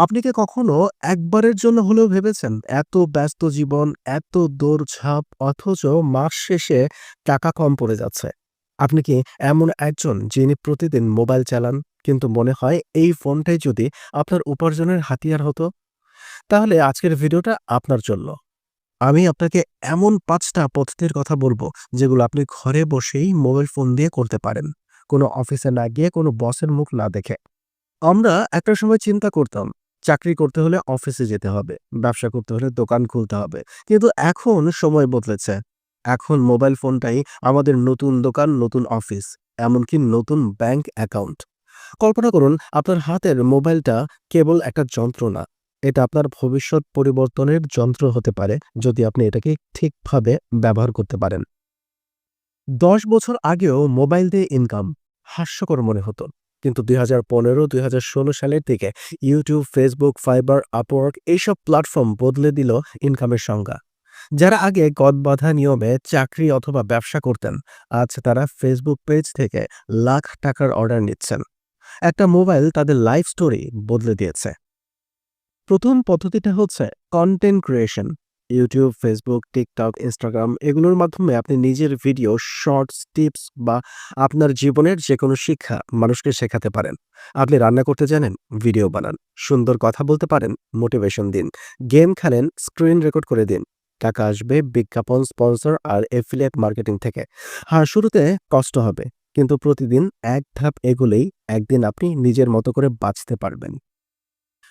আপনি কি কখনো একবারের জন্য হলেও ভেবেছেন এত ব্যস্ত জীবন, এত দৌড়ঝাঁপ অথচ মাস শেষে টাকা কম পড়ে যাচ্ছে? আপনি কি এমন একজন যিনি প্রতিদিন মোবাইল চালান কিন্তু মনে হয় এই ফোনটাই যদি আপনার উপার্জনের হাতিয়ার হতো? তাহলে আজকের ভিডিওটা আপনার জন্য। আমি আপনাকে এমন ৫ টা পদ্ধতির কথা বলব যেগুলো আপনি ঘরে বসেই মোবাইল ফোন দিয়ে করতে পারেন। কোনো অফিসে না গিয়ে কোনো বসের মুখ না দেখে। আমরা একটা সময় চিন্তা করতাম চাকরি করতে হলে অফিসে যেতে হবে, ব্যবসা করতে হলে দোকান খুলতে হবে। কিন্তু এখন সময় বদলেছে। এখন মোবাইল ফোনটাই আমাদের নতুন দোকান, নতুন অফিস, এমনকি নতুন ব্যাংক অ্যাকাউন্ট। কল্পনা করুন আপনার হাতের মোবাইলটা কেবল একটা যন্ত্র না। এটা আপনার ভবিষ্যৎ পরিবর্তনের যন্ত্র হতে পারে যদি আপনি এটাকে ঠিকভাবে ব্যবহার করতে পারেন। ১০ বছর আগেও মোবাইল দিয়ে ইনকাম হাস্যকর মনে হতো। কিন্তু ২০১৫-২০১৬ সালের দিকে ইউটিউব, ফেসবুক, ফাইবার, আপওয়ার্ক এইসব প্ল্যাটফর্ম বদলে দিল ইনকামের সংজ্ঞা। যারা আগে গদবাঁধা নিয়মে চাকরি অথবা ব্যবসা করতেন, আজ তারা ফেসবুক পেজ থেকে লাখ টাকার অর্ডার নিচ্ছেন। একটা মোবাইল তাদের লাইফ স্টোরি বদলে দিয়েছে। প্রথম পদ্ধতিটা হচ্ছে content creation. YouTube, Facebook, TikTok, Instagram এগুলোর মাধ্যমে আপনি নিজের ভিডিও, শর্টস, টিপস বা আপনার জীবনের যেকোনো শিক্ষা মানুষকে শেখাতে পারেন। আপনি রান্না করতে জানেন? ভিডিও বানান। সুন্দর কথা বলতে পারেন? মোটিভেশন দিন। গেম খেলেন? স্ক্রিন রেকর্ড করে দিন। টাকা আসবে বিজ্ঞাপন, স্পন্সর আর এফিলিয়েট মার্কেটিং থেকে। হ্যাঁ, শুরুতে কষ্ট হবে, কিন্তু প্রতিদিন এক ধাপ এগোলেই একদিন আপনি নিজের মতো করে বাঁচতে পারবেন।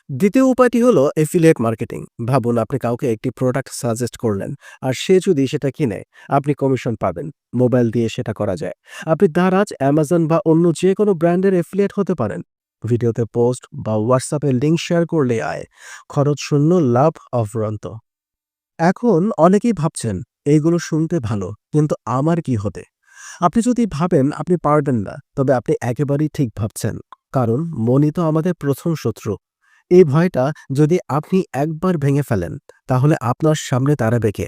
দ্বিতীয় উপায়টি হলো এফিলিয়েট মার্কেটিং। ভাবুন আপনি কাউকে একটি প্রোডাক্ট সাজেস্ট করলেন আর সে যদি সেটা কিনে আপনি কমিশন পাবেন। মোবাইল দিয়ে সেটা করা যায়। আপনি দারাজ, অ্যামাজন বা অন্য যে কোনো ব্র্যান্ডের এফিলিয়েট হতে পারেন। ভিডিওতে পোস্ট বা হোয়াটসঅ্যাপে লিঙ্ক শেয়ার করলে আয়। খরচ শূন্য, লাভ অফুরন্ত। এখন অনেকেই ভাবছেন এইগুলো শুনতে ভালো, কিন্তু আমার কি হতে? আপনি যদি ভাবেন আপনি পারবেন না, তবে আপনি একেবারেই ঠিক ভাবছেন। কারণ মনই তো আমাদের প্রথম শত্রু। এই ভয়টা যদি আপনি একবার ভেঙে ফেলেন, তাহলে আপনার সামনে দাঁড়াবে কে?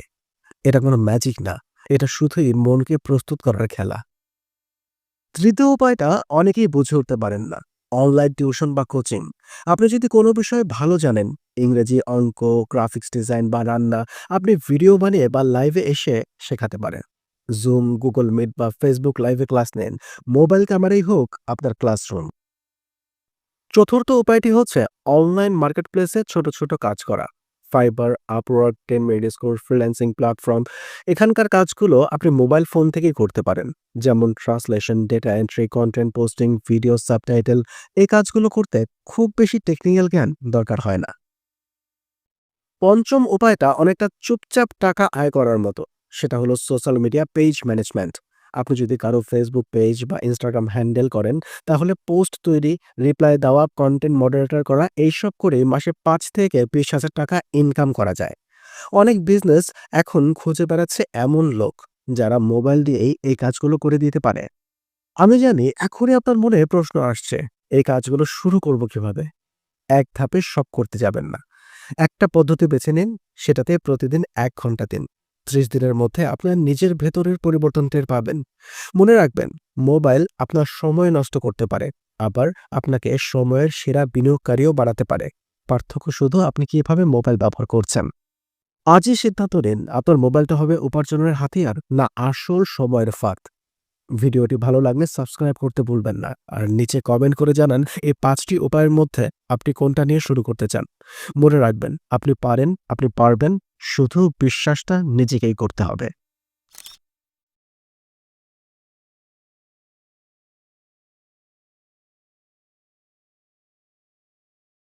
এটা কোনো ম্যাজিক না। এটা শুধুই মনকে প্রস্তুত করার খেলা। তৃতীয় উপায়টা অনেকেই বুঝে উঠতে পারেন না। অনলাইন টিউশন বা কোচিং। আপনি যদি কোনো বিষয়ে ভালো জানেন, ইংরেজি, অঙ্ক, গ্রাফিক্স ডিজাইন বা রান্না, আপনি ভিডিও বানিয়ে বা লাইভে এসে শেখাতে পারেন। জুম, গুগল মিট বা ফেসবুক লাইভে ক্লাস নেন। মোবাইল ক্যামেরাই হোক আপনার ক্লাসরুম। চতুর্থ উপায়টি হচ্ছে অনলাইন মার্কেটপ্লেসে ছোট, ছোট কাজ করা। ফাইবার, আপওয়ার্ক, টেন মেডিস্কোর, ফ্রিল্যান্সিং প্ল্যাটফর্ম এখানকার কাজগুলো আপনি মোবাইল ফোন থেকেই করতে পারেন। যেমন translation, data entry, content posting, video subtitle এই কাজগুলো করতে খুব বেশি টেকনিক্যাল জ্ঞান দরকার হয় না। পঞ্চম উপায়টা অনেকটা চুপচাপ টাকা আয় করার মতো। সেটা হলো সোশ্যাল মিডিয়া পেজ ম্যানেজমেন্ট। আপনি যদি কারও ফেসবুক পেজ বা ইনস্টাগ্রাম হ্যান্ডেল করেন, তাহলে পোস্ট তৈরি, রিপ্লাই দেওয়া, কন্টেন্ট মডারেটর করা এইসব করে মাসে পাঁচ থেকে ২০,০০০ টাকা ইনকাম করা যায়। অনেক বিজনেস এখন খুঁজে বেড়াচ্ছে এমন লোক যারা মোবাইল দিয়েই এই কাজগুলো করে দিতে পারে। আমি জানি এখনই আপনার মনে প্রশ্ন আসছে, এই কাজগুলো শুরু করব কীভাবে? এক ধাপে সব করতে যাবেন না। একটা পদ্ধতি বেছে নিন, সেটাতে প্রতিদিন এক ঘণ্টা দিন। ৩০ দিনের মধ্যে আপনার নিজের ভেতরের পরিবর্তন টের পাবেন। মনে রাখবেন, মোবাইল আপনার সময় নষ্ট করতে পারে, আবার আপনাকে সময়ের সেরা বিনিয়োগকারীও বাড়াতে পারে। পার্থক্য শুধু আপনি কীভাবে মোবাইল ব্যবহার করছেন। আজই সিদ্ধান্ত নিন আপনার মোবাইলটা হবে উপার্জনের হাতিয়ার না আসল সময়ের ফাঁদ। ভিডিওটি ভালো লাগলে সাবস্ক্রাইব করতে ভুলবেন না। আর নিচে কমেন্ট করে জানান এই পাঁচটি উপায়ের মধ্যে আপনি কোনটা নিয়ে শুরু করতে চান। মনে রাখবেন, আপনি পারেন, আপনি পারবেন, শুধু বিশ্বাসটা নিজেকেই করতে হবে।